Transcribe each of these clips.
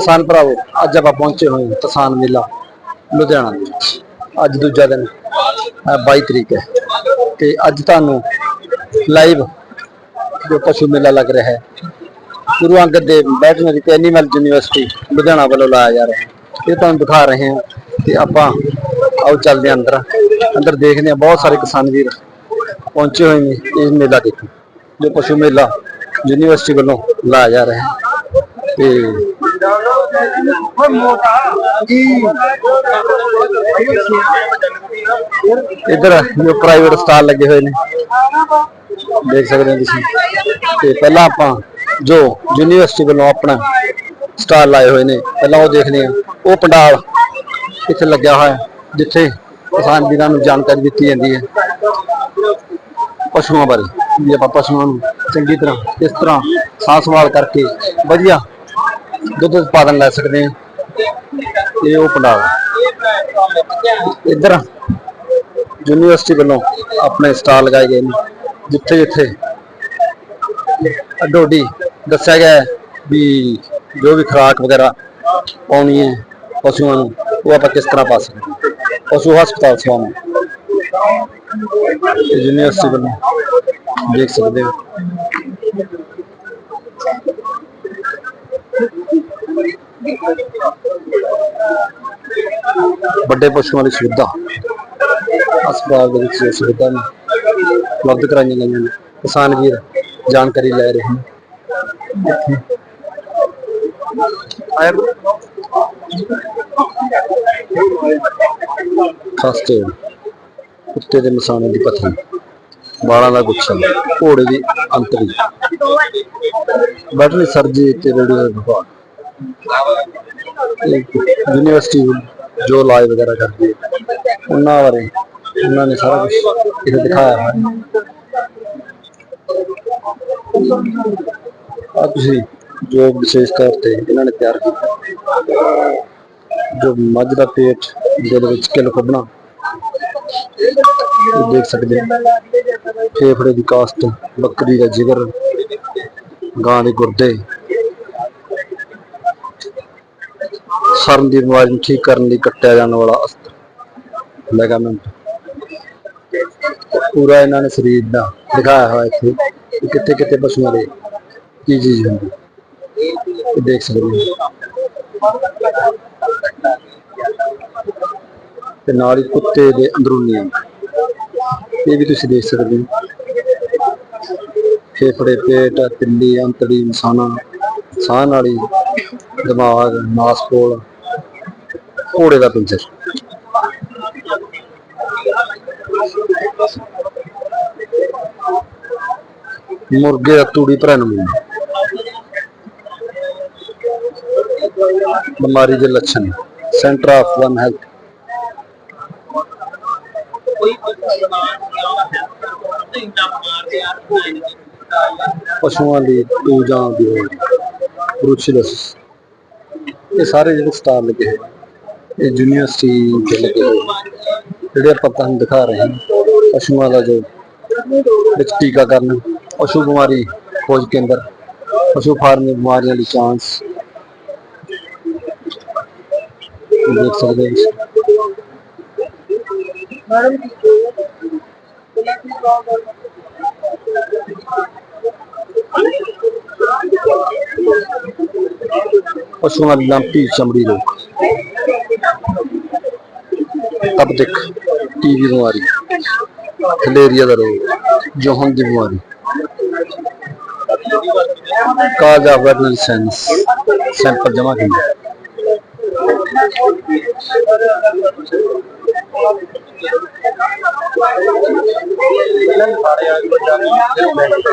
ਕਿਸਾਨ ਭਰਾਵੋ, ਅੱਜ ਆਪਾਂ ਪਹੁੰਚੇ ਹੋਏ ਹਾਂ ਕਿਸਾਨ ਮੇਲਾ ਲੁਧਿਆਣਾ ਦੇ ਵਿੱਚ। ਅੱਜ ਦੂਜਾ ਦਿਨ 22 ਤਰੀਕ ਹੈ। ਤੇ ਅੱਜ ਤੁਹਾਨੂੰ ਲਾਈਵ ਜੋ ਪਸ਼ੂ ਮੇਲਾ ਲੱਗ ਰਿਹਾ ਹੈ, ਗੁਰੂ ਅੰਗਦ ਦੇਵ ਵੈਟਰਨਰੀ ਤੇ ਐਨੀਮਲ ਯੂਨੀਵਰਸਿਟੀ ਲੁਧਿਆਣਾ ਵੱਲੋਂ ਲਾਇਆ ਜਾ ਰਿਹਾ ਹੈ। ਇਹ ਤੁਹਾਨੂੰ ਦਿਖਾ ਰਹੇ ਹਾਂ ਤੇ ਆਪਾਂ ਆਓ ਚੱਲਦੇ ਹਾਂ ਅੰਦਰ। ਅੰਦਰ ਦੇਖਦੇ ਹਾਂ ਬਹੁਤ ਸਾਰੇ ਕਿਸਾਨ ਵੀਰ ਪਹੁੰਚੇ ਹੋਏ ਨੇ ਇਸ ਮੇਲਾ ਦੇਖਣ ਜੋ ਪਸ਼ੂ ਮੇਲਾ ਯੂਨੀਵਰਸਿਟੀ ਵੱਲੋਂ ਲਾਇਆ ਜਾ ਰਿਹਾ ਹੈ। ਤੇ ਇੱਧਰ ਜੋ ਪ੍ਰਾਈਵੇਟ ਸਟਾਲ ਲੱਗੇ ਹੋਏ ਨੇ। ਦੇਖ ਸਕਦੇ ਹੋ ਤੁਸੀਂ। ਤੇ ਪਹਿਲਾਂ ਆਪਾਂ ਜੋ ਯੂਨੀਵਰਸਿਟੀ ਵੱਲੋਂ ਆਪਣਾ ਸਟਾਲ ਲਾਏ ਹੋਏ ਨੇ, ਪਹਿਲਾਂ ਉਹ ਦੇਖਦੇ ਹਾਂ। ਉਹ ਪੰਡਾਲ ਇੱਥੇ ਲੱਗਿਆ ਹੋਇਆ, ਜਿੱਥੇ ਕਿਸਾਨ ਵੀਰਾਂ ਨੂੰ ਜਾਣਕਾਰੀ ਦਿੱਤੀ ਜਾਂਦੀ ਹੈ। ਪਸ਼ੂਆਂ ਬਾਰੇ, ਵੀ ਆਪਾਂ ਪਸ਼ੂਆਂ ਨੂੰ ਚੰਗੀ ਤਰ੍ਹਾਂ, ਇਸ ਤਰ੍ਹਾਂ ਸਾਂਭ ਸੰਭਾਲ ਕਰਕੇ ਵਧੀਆ ਦੁੱਧ ਉਤਪਾਦਨ ਲੈ ਸਕਦੇ ਹਾਂ। ਇਹ ਉਹ ਪੰਡਾਲ। ਇੱਧਰ ਯੂਨੀਵਰਸਿਟੀ ਵੱਲੋਂ ਆਪਣੇ ਸਟਾਲ ਲਗਾਏ ਗਏ ਨੇ, ਜਿੱਥੇ ਜਿੱਥੇ ਅੱਡੋਡੀ ਦੱਸਿਆ ਗਿਆ ਵੀ ਜੋ ਵੀ ਖੁਰਾਕ ਵਗੈਰਾ ਪਾਉਣੀ ਹੈ ਪਸ਼ੂਆਂ ਨੂੰ, ਉਹ ਆਪਾਂ ਕਿਸ ਤਰ੍ਹਾਂ ਪਾ ਸਕਦੇ ਹਾਂ? ਪਸ਼ੂ ਹਸਪਤਾਲ ਸਵਾਮ ਯੂਨੀਵਰਸਿਟੀ ਵੱਲੋਂ ਦੇਖ ਸਕਦੇ ਹੋ। ਵੱਡੇ ਪਸ਼ੂਆਂ ਦੀ ਸੁਵਿਧਾ। ਹਸਪਤਾਲ ਦੇ ਵਿੱਚ ਇਹ ਸੁਵਿਧਾ ਨੇ ਉਪਲਬਧ ਕਰਾਈਆਂ ਗਈਆਂ ਨੇ। ਕਿਸਾਨ ਵੀਰ ਜਾਣਕਾਰੀ ਲੈ ਰਹੇ ਹਨ ਆਇਆ। ਖਾਸਤੇ ਕੁੱਤੇ ਦੇ ਮਸਾਣੇ ਦੀ ਪੱਥਰੀ। ਵਾਲਾਂ ਦਾ ਗੁੱਛਾ ਘੋੜੇ ਦੀ ਅੰਤਰੀ। ਵੈਟਰਨਰੀ ਸਰਜੀ ਤੇ ਰੇਡੀਓ ਵਿਭਾਗ ਯੂਨੀਵਰਸਿਟੀ ਜੋ ਲਾਈ ਵਗੈਰਾ ਕਰਦੀ ਹੈ, ਉਹਨਾਂ ਬਾਰੇ ਉਹਨਾਂ ਨੇ ਸਾਰਾ ਕੁਝ ਇੱਥੇ ਦਿਖਾਇਆ ਹੈ ਆ ਤੁਸੀਂ ਜੋ ਵਿਸ਼ੇਸ਼ ਤੌਰ ਤੇ ਇਹਨਾਂ ਨੇ ਤਿਆਰ ਕੀਤਾ। ਜੋ ਮੱਝ ਦਾ ਪੇਟ ਜਿਹਦੇ ਵਿੱਚ ਕਿਲ ਕੱਢਣਾ ਦੇਖ ਸਕਦੇ ਫੇਫੜੇ ਦੀ ਕਾਸਟ ਬੱਕਰੀ ਦਾ ਜਿਗਰ, ਗਾਂ ਦੇ ਗੁਰਦੇ। ਸਰਨ ਦੀ ਬਿਮਾਰੀ ਨੂੰ ਠੀਕ ਕਰਨ ਲਈ ਕੱਟਿਆ ਜਾਣ ਵਾਲਾ ਅਸਤਰ। ਲੈਗਾਮੈਂਟ ਪੂਰਾ ਇਹਨਾਂ ਨੇ ਸਰੀਰ ਦਾ ਦਿਖਾਇਆ ਹੋਇਆ ਇੱਥੇ ਕਿੱਥੇ ਕਿੱਥੇ ਪਸ਼ੂਆਂ ਦੇ ਕੀ ਚੀਜ਼ ਹੁੰਦੀ। ਦੇਖ ਸਕਦੇ ਹੋ। ਤੇ ਨਾਲ ਹੀ ਕੁੱਤੇ ਦੇ ਅੰਦਰੂਨੀ ਅੰਗ ਇਹ ਵੀ ਤੁਸੀਂ ਦੇਖ ਸਕਦੇ ਹੋ। ਫੇਫੜੇ, ਪੇਟ ਤਿੱਲੀ ਅੰਤੜੀ ਮਸਾਨਾ ਸਾਹ ਨਾਲੀ ਦਿਮਾਗ ਨਾਸਪੋਲ ਘੋੜੇ ਦਾ ਪਿੰਜਰ। ਮੁਰਗੇ ਦਾ ਤੂੜੀ ਭਰਨ ਨੂੰ ਬਿਮਾਰੀ ਦੇ ਲੱਛਣ। ਸੈਂਟਰ ਆਫ ਵਨ ਹੈਲਥ ਪਸ਼ੂਆਂ ਦੀ ਪੂਜਾ ਦੀ ਬਰੂਚਿਲਸ ਇਹ ਸਾਰੇ ਜਿਹੜੇ ਸਟਾਰ ਲੱਗੇ ਹੋਏ ਇਹ ਯੂਨੀਵਰਸਿਟੀ ਦੇ ਲੱਗੇ ਹੋਏ ਜਿਹੜੇ ਆਪਾਂ ਤੁਹਾਨੂੰ ਦਿਖਾ ਰਹੇ ਹਾਂ, ਪਸ਼ੂਆਂ ਦਾ ਜੋ ਵਿੱਚ ਟੀਕਾਕਰਨ, ਪਸ਼ੂ ਬਿਮਾਰੀ ਖੋਜ ਕੇਂਦਰ, ਪਸ਼ੂ ਫਾਰਮ ਦੀਆਂ ਬਿਮਾਰੀਆਂ ਦੀ ਚਾਂਸ ਦੇਖ ਸਕਦੇ ਹੋ। ਪਸ਼ੂਆਂ ਦੀ ਲੰਪੀ ਚਮੜੀ ਰੋਗ ਤਪਦਿਕ ਟੀਵੀ ਬਿਮਾਰੀ ਫਲੇਰੀਆ ਦਾ ਰੋਗ ਜੋਹਨ ਦੀ ਬਿਮਾਰੀ ਕਾਜ ਆਫ ਵੈਟਰਨਰੀ ਸਾਇੰਸ ਸੈਂਪਲ ਜਮ੍ਹਾਂ ਕੀਤਾ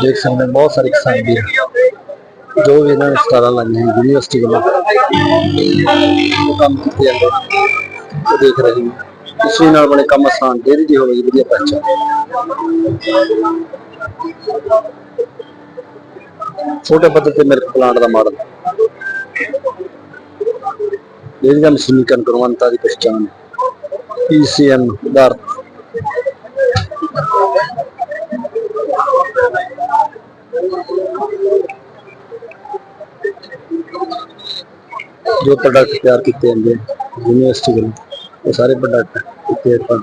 ਦੇਖ ਸਕਦੇ ਹੋ ਬਹੁਤ ਸਾਰੇ ਕਿਸਾਨ ਵੀ ਜੋ ਵੀ ਇਹਨਾਂ ਨੇ ਸਟਾਲਾਂ ਲਾਈਆਂ ਹੈ ਯੂਨੀਵਰਸਿਟੀ ਵੱਲੋਂ ਉਹ ਕੰਮ ਕੀਤੇ ਜਾਂਦੇ ਉਹ ਦੇਖ ਰਹੇ ਨੇ ਇਸ ਨਾਲ ਬਣੇ ਕੰਮ ਆਸਾਨ ਡੇਰੀ ਦੀ ਹੋਵੇਗੀ ਵਧੀਆ ਪੈਚਾ ਛੋਟੇ ਪੱਧਰ ਤੇ ਮਿਲਕ ਪਲਾਂਟ ਦਾ ਮਾਡਲ। ਡੇਰੀ ਦਾ ਮਸ਼ੀਨੀਕਰਨ ਗੁਣਵੰਤਾ ਦੀ ਪਛਾਣ। ਪੀਸੀਐਮ ਆਧਾਰਿਤ ਜੋ ਪ੍ਰੋਡਕਟ ਤਿਆਰ ਕੀਤੇ ਜਾਂਦੇ ਯੂਨੀਵਰਸਿਟੀ ਵੱਲੋਂ, ਉਹ ਸਾਰੇ ਪ੍ਰੋਡਕਟ ਇੱਥੇ ਆਪਾਂ,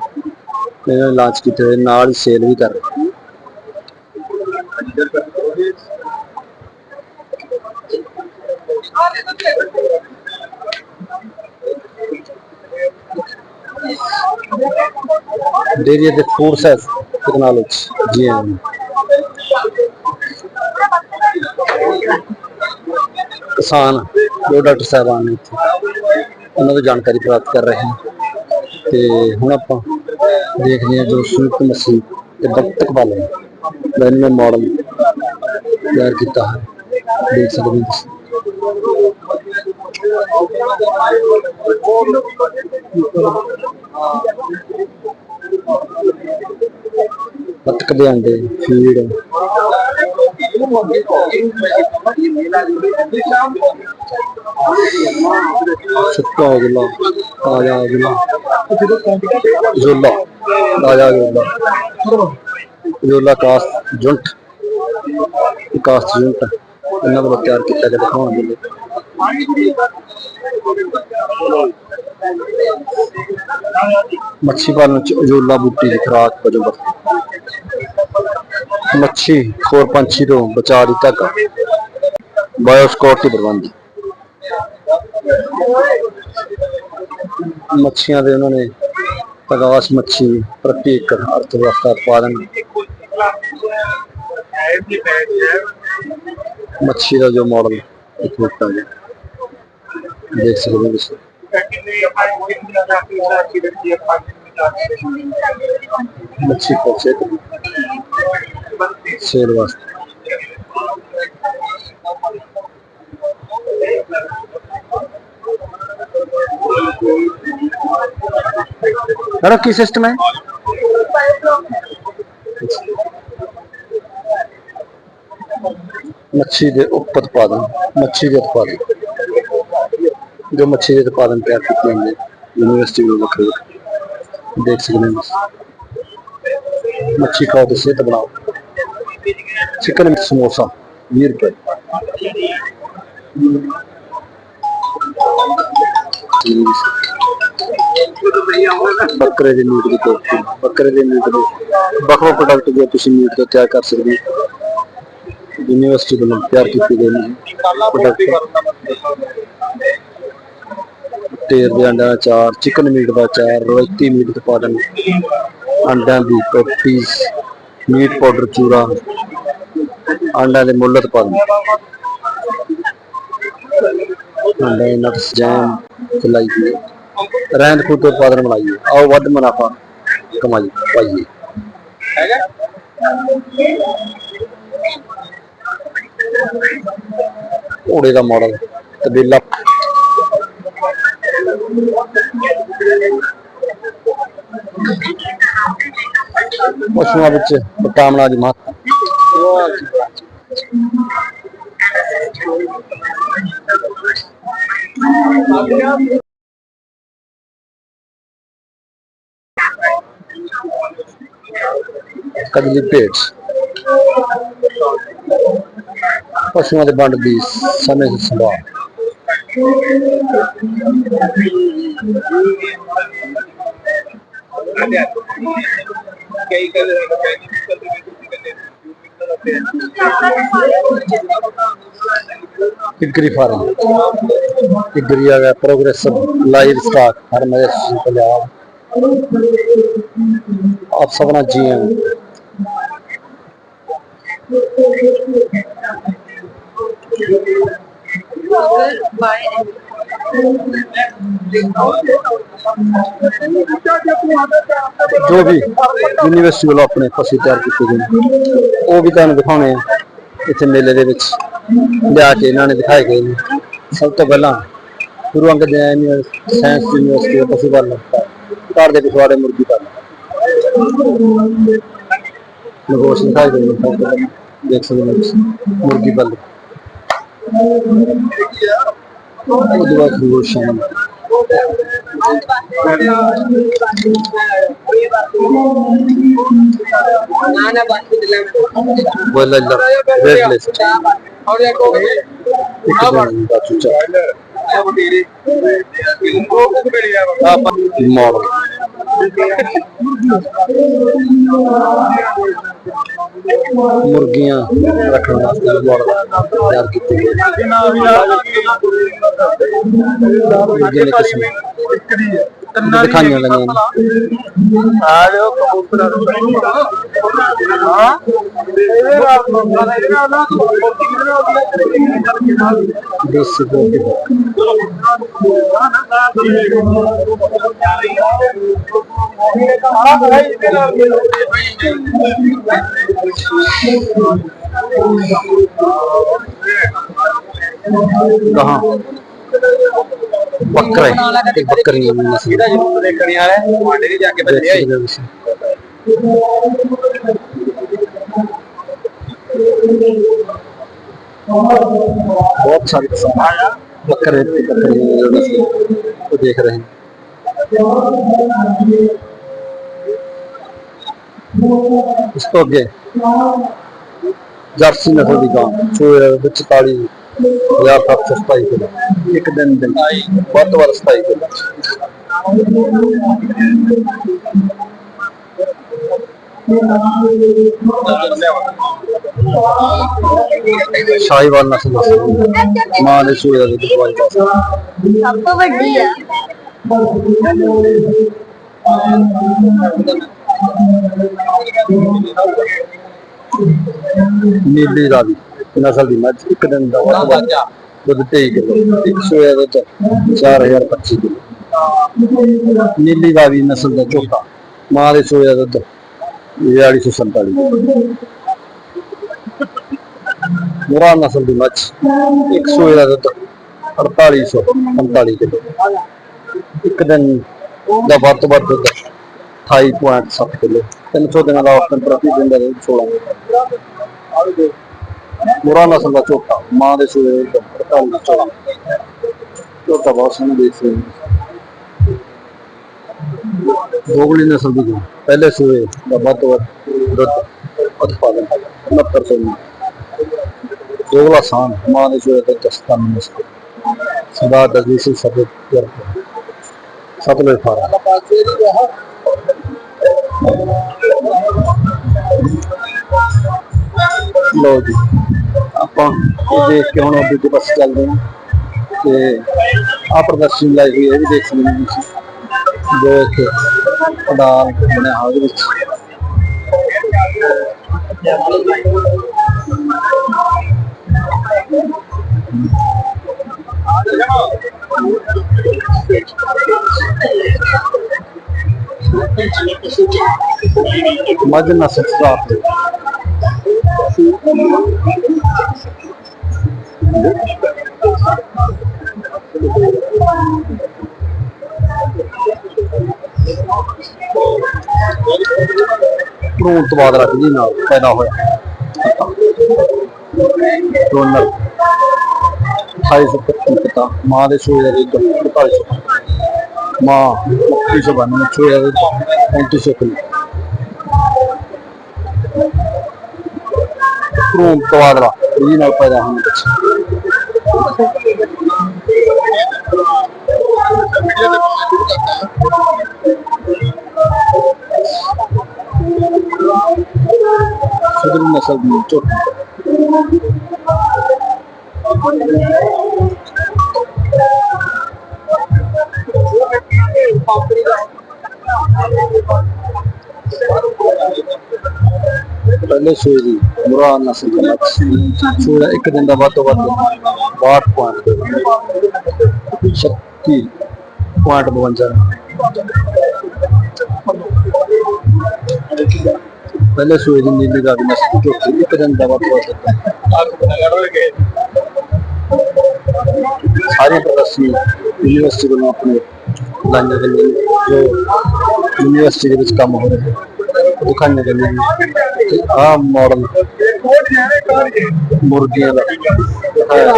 ਇਹਨਾਂ ਨੇ ਲਾਂਚ ਕੀਤੇ ਹੋਏ, ਨਾਲ ਹੀ ਸੇਲ ਵੀ ਕਰ ਰਹੇ। ਡੇਰੀ ਦੇ ਫੂਡ ਸਾਇੰਸ ਟੈਕਨੋਲੋਜੀ ਕਿਸਾਨ, ਜੋ ਡਾਕਟਰ ਸਾਹਿਬਾਨ ਨੇ ਇੱਥੇ ਉਹਨਾਂ ਤੋਂ ਜਾਣਕਾਰੀ ਪ੍ਰਾਪਤ ਕਰ ਰਹੇ ਹਾਂ। ਤੇ ਹੁਣ ਆਪਾਂ ਦੇਖਦੇ ਹਾਂ ਜੋ ਸੰਯੁਕਤ ਮਸੀਹ ਤੇ ਬਖਤਕ ਵਾਲੇ ਦਾ ਮਾਡਲ ਤਿਆਰ ਕੀਤਾ ਹੈ। ਦੇਖ ਸਕਦੇ ਹੋ ਬਤਕ ਦੇ ਅੰਡੇ ਫੀਡ ਸੁੱਕਾ ਅਗਲਾ, ਤਾਜ਼ਾ ਅਗਲਾ। ਜ਼ੋਲਾ ਤਾਜ਼ਾ ਜ਼ੋਲਾ ਜ਼ੋਲਾ ਕਾਸਟ ਜੁੰਟ ਕਾਸਟ ਜੁੰਟ ਇਹਨਾਂ ਵੱਲੋਂ ਤਿਆਰ ਕੀਤਾ ਗਿਆ ਦਿਖਾਉਣ ਦੇ ਲਈ। ਮੱਛੀ ਪਾਲਣ ਚ ਅਜੋਲਾ ਬੂਟੀ ਦੀ ਖੁਰਾਕ ਵਜੋਂ ਵਰਤੀ ਮੱਛੀ ਖੋਰ ਪੰਛੀ ਤੋਂ ਬਚਾਅ ਦੀ ਤੱਕ ਬਾਇਓਸਕਿਉਰਿਟੀ ਪ੍ਰਬੰਧ। ਮੱਛੀਆਂ ਦੇ ਉਹਨਾਂ ਨੇ ਪ੍ਰਕਾਸ਼ ਮੱਛੀ ਪ੍ਰਤੀ ਏਕੜ ਅਰਥਵਿਵਸਥਾ ਉਤਪਾਦਨ ਮੱਛੀ ਦਾ ਜੋ ਮਾਡਲ ਇੱਕ ਦਿੱਤਾ ਗਿਆ ਦੇਖ ਸਕਦੇ ਹੋ ਤੁਸੀਂ ਮੱਛੀ ਕੋਸੇ ਸੇਲ ਵਾਸਤੇ ਮੈਡਮ ਕੀ ਸਿਸਟਮ ਹੈ ਮੱਛੀ ਦੇ ਉਪ ਉਤਪਾਦਨ ਮੱਛੀ ਦੇ ਉਤਪਾਦਨ ਜੋ ਮੱਛੀ ਦੇ ਉਤਪਾਦਨ ਤਿਆਰ ਕੀਤੇ ਜਾਂਦੇ ਯੂਨੀਵਰਸਿਟੀ ਵੱਲੋਂ ਵੱਖਰੇ ਵੱਖਰੇ। ਦੇਖ ਸਕਦੇ ਹੋ ਮੱਛੀ ਖਾਓ ਤੇ ਸਿਹਤ ਬਣਾਓ। ਚਿਕਨ ਵਿੱਚ ਸਮੋਸਾ 20 ਰੁਪਏ। ਬੱਕਰੇ ਦੇ ਮੀਟ ਦੇ ਕੋਫਤੀ। ਬੱਕਰੇ ਦੇ ਮੀਟ ਦੇ ਵੱਖ ਵੱਖ ਪ੍ਰੋਡਕਟ ਜੋ ਤੁਸੀਂ ਮੀਟ ਤੋਂ ਤਿਆਰ ਕਰ ਸਕਦੇ ਹੋ। ਯੂਨੀਵਰਸਿਟੀ ਵੱਲੋਂ ਤਿਆਰ ਕੀਤੇ ਗਏ ਨੇ। ਪ੍ਰੋਡਕਟ ਟੇਰ ਦੇ ਅੰਡਿਆਂ ਦਾ ਚਾਰ ਚਿਕਨ ਮੀਟ ਦਾ ਚਾਰ ਰੋਇਤੀ ਮੀਟ ਉਤਪਾਦਨ ਅੰਡਿਆਂ ਦੀ ਪੈਟੀਜ਼ ਮੀਟ ਪਾਊਡਰ ਚੂਰਾ ਅੰਡਿਆਂ ਦੇ ਮੁੱਲ ਉਤਪਾਦਨ ਅੰਡਿਆਂ ਦੇ ਨਟਸ ਜੈਮ ਫਲਾਈ ਦੀ ਰਹਿੰਦ ਖੂਦ ਉਤਪਾਦਨ ਬਣਾਈਏ ਆਓ ਵੱਧ ਮੁਨਾਫਾ ਕਮਾਈ ਪਾਈਏ। ਘੋੜੇ ਦਾ ਮਾਡਲ ਤਬੇਲਾ ਪਸ਼ੂਆਂ ਵਿੱਚ ਵਿਟਾਮਿਨਾਂ ਦੀ ਮਾਤਰਾ ਕਦਲੀ ਪੇਟ ਪਸ਼ੂਆਂ ਦੇ ਵੰਡ ਦੀ ਸਮੇਂ ਸਿਰ ਸੰਭਾਲ काही टिकरी फार्म। टिकरी आ गया प्रोग्रेस लाइव स्टॉक हर मज़े पंजाब आप सबना जी हैं अगर बाय ਜੋ ਵੀ ਯੂਨੀਵਰਸਿਟੀ ਵੱਲੋਂ ਆਪਣੇ ਪਸ਼ੂ ਤਿਆਰ ਕੀਤੇ ਗਏ ਨੇ ਉਹ ਵੀ ਤੁਹਾਨੂੰ ਦਿਖਾਉਣੇ ਆ। ਇੱਥੇ ਮੇਲੇ ਦੇ ਵਿੱਚ ਲਿਆ ਕੇ ਇਹਨਾਂ ਨੇ ਦਿਖਾਏ ਗਏ ਨੇ। ਸਭ ਤੋਂ ਪਹਿਲਾਂ Guru Angad Dev university science university ਦਾ ਪਸ਼ੂ ਪਾਲਣ ਘਰ ਦੇ ਪਿਛਵਾੜੇ ਮੁਰਗੀ ਪਾਲਣ ਲਗੋਸ਼ ਦਿਖਾਏ ਗਏ ਨੇ ਸਭ ਤੋਂ ਪਹਿਲਾਂ ਦੇਖ ਸਕਦੇ ਹੋ ਤੁਸੀਂ, ਮੁਰਗੀ ਪਾਲਣ موسيقى كلوشان ਮੁਰਗੀਆਂ ਰੱਖਣ ਵਾਸਤੇ ਮਾਡਲ ਤਿਆਰ ਕੀਤੇ ਗਏ। ਮੁਰਗੀਆਂ ਦੇ ਕਿਸਮ ਦਿਖਾਈਆਂ ਲਈਆਂ ਆ ਜੋ ਕਬੂਤਰ ਹਾਂ ਇਹਦੇ ਨਾਲ ਇਹਦੇ ਨਾਲ ਨਾ ਕੋਟੀ ਦੇ ਨਾਲ ਉਹਦੇ। ਕਰਕੇ ਨਾਲ ਦੱਸ ਦੋ ਕਿ ਆਹ ਭਾਈ ਇਹਦੇ ਨਾਲ ਮਿਲੋ ਕਹਾਂ? है नस्ल देख सकते हो इसे। बहुत सारी किस्म बकरे बकरी जो नस्ल को देख रहे हैं ਇਸ ਤੋਂ ਅੱਗੇ ਜਰਸੀ ਨਸਲ ਦੀ ਗਾਂ ਚੋਏ ਵਿੱਚ 40 ਹਜ਼ਾਰ ਤੱਕ ਸਤਾਈ ਕਿਲੋ। ਇੱਕ ਦਿਨ ਵੱਧ ਤੋਂ ਵੱਧ ਸਤਾਈ ਕਿਲੋ। ਸ਼ਾਹੀਵਾਲ ਨਸਲ ਦਾ ਮਾਂ ਦੇ ਸੂਏ ਦਾ ਦੁੱਧ ਦਵਾਈ ਦਾ ਸਭ ਤੋਂ ਵੱਡੀ ਆ। ਨੀਲੀ ਰਾਵੀ। ਨਸਲ ਦੀ ਮੱਝ ਇੱਕ ਦਿਨ ਦਾ ਵੱਧ ਦੁੱਧ 23 ਕਿਲੋ ਇੱਕ ਸੂਏ ਦਾ ਦੁੱਧ 4025 ਕਿਲੋ। ਨੀਲੀ ਰਾਵੀ ਨਸਲ ਦਾ ਝੋਟਾ ਮਾਂ ਦੇ ਸੂਏ ਦਾ ਦੁੱਧ 4247 ਮੁਰਾ ਨਸਲ ਦੀ ਮੱਝ ਇੱਕ ਸੂਏ ਦਾ ਦੁੱਧ 4845 ਕਿਲੋ। ਇੱਕ ਦਿਨ ਦਾ ਵੱਧ ਤੋਂ ਵੱਧ ਦੁੱਧ 28.7 ਕਿਲੋ। 300 ਦਿਨਾਂ ਦਾ ਔਸਤਨ ਪ੍ਰਤੀ ਦਿਨ ਦਾ ਦੁੱਧ 16 ਮੁਰਾ ਨਸਲ ਦਾ ਝੋਟਾ, ਮਾਂ ਦੇ ਸੂਏ ਦਾ 48 ਚੌਦਾਂ ਝੋਟਾ ਬਹੁਤ ਸੋਹਣਾ ਦੇਖ ਰਹੇ ਦੋਗਲੀ ਨਸਲ ਦੀ ਗਾਂ ਪਹਿਲੇ ਸੂਏ ਦਾ ਵੱਧ ਤੋਂ ਵੱਧ ਦੁੱਧ ਉਤਪਾਦਨ 69 ਦੋਗਲਾ ਸਾਨ ਮਾਂ ਦੇ ਸੂਏ ਦਾ 97 ਨਸਲ। ਸਦਾ ਦਜੀਸੀ ਸਬਤ ਕਰ ਸਤਲੁਜ ਫਾਰਮ। ਲੋ ਜੀ, ਆਪਾਂ ਇਹ ਦੇਖ ਕੇ ਹੁਣ ਅੱਗੇ ਦੇ ਪਾਸੇ ਚੱਲਦੇ ਹਾਂ ਤੇ ਆ ਪ੍ਰਦਰਸ਼ਨ ਲਾਈ ਹੋਈ ਹੈ ਵੀ ਦੇਖ ਸਕਦੇ ਹੋ ਤੁਸੀਂ। ਜੋ ਇੱਕ ਪੰਡਾਲ ਬਣਿਆ ਹੋਇਆ ਵਿੱਚ। ਮੱਝ ਨਸਲ ਸਟਾਫ ਦੇ ਭਰੂਣ ਤੋਂ ਬਾਅਦ ਰੱਖ ਨਾਲ, ਪੈਦਾ ਹੋਇਆ। ਡੋਨਰ। 2825 ਪਿਤਾ, ਮਾਂ ਦੇ ਸੂਏ ਦਾ ਦੁੱਧ 4500 ਮਾਂ 3192 ਸੂਏ ਦਾ ਦੁੱਧ 3500 ਕਿਲੋ। ਭਰੂਣ ਤੋਂ ਬਾਅਦ ਰੱਖ ਜੀ ਨਾਲ ਪੈਦਾ ਹੋਣ ਬੱਚੇ ਸੁਧਰੀ ਨਸਲ ਦੀ ਝੋਟੀ ਪਹਿਲੇ ਸੂਏ ਦੀ ਬੁਰਾ ਨਸਲ ਦੇ ਮੱਛ ਸੂਆ ਇੱਕ ਦਿਨ ਦਾ ਵੱਧ ਤੋਂ ਵੱਧ 62 ਪੁਆਇੰਟ 36 ਪੁਆਇੰਟ 52 ਪਹਿਲੇ ਸੂਏ ਦੀ ਨੀਲੀ ਦਾ ਵੀ ਨਸਲ ਚੌਥੀ ਇੱਕ ਦਿਨ ਦਾ ਵੱਧ ਤੋਂ ਵੱਧ ਸਾਰੇ ਪ੍ਰਵਾਸੀ ਯੂਨੀਵਰਸਿਟੀ ਵੱਲੋਂ ਆਪਣੇ ਲਾਈਨਾਂ ਦੇ ਜੋ ਯੂਨੀਵਰਸਿਟੀ ਦੇ ਵਿੱਚ ਕੰਮ ਹੋ ਰਿਹਾ ਹੈ ਦਿਖਾਣੇ ਦੇ ਲਈ ਤੇ ਆਹ ਮਾਡਲ ਮੁਰਗੀਆਂ ਦਾ। ਦਿਖਾਇਆ ਗਿਆ।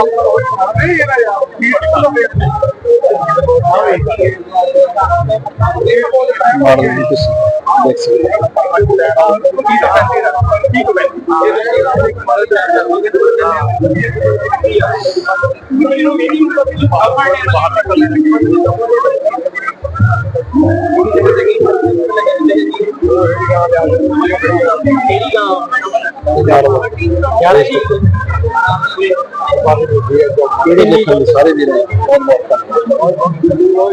ਮਾਡਲ ਵੀ ਤੁਸੀਂ ਦੇਖ ਸਕਦੇ ਹੋ। ਕਿਹੜੇ ਦੇਖਣ ਦੇ ਸਾਰੇ ਵੀਰਾਂ ਨੂੰ ਬਹੁਤ ਬਹੁਤ ਧੰਨਵਾਦ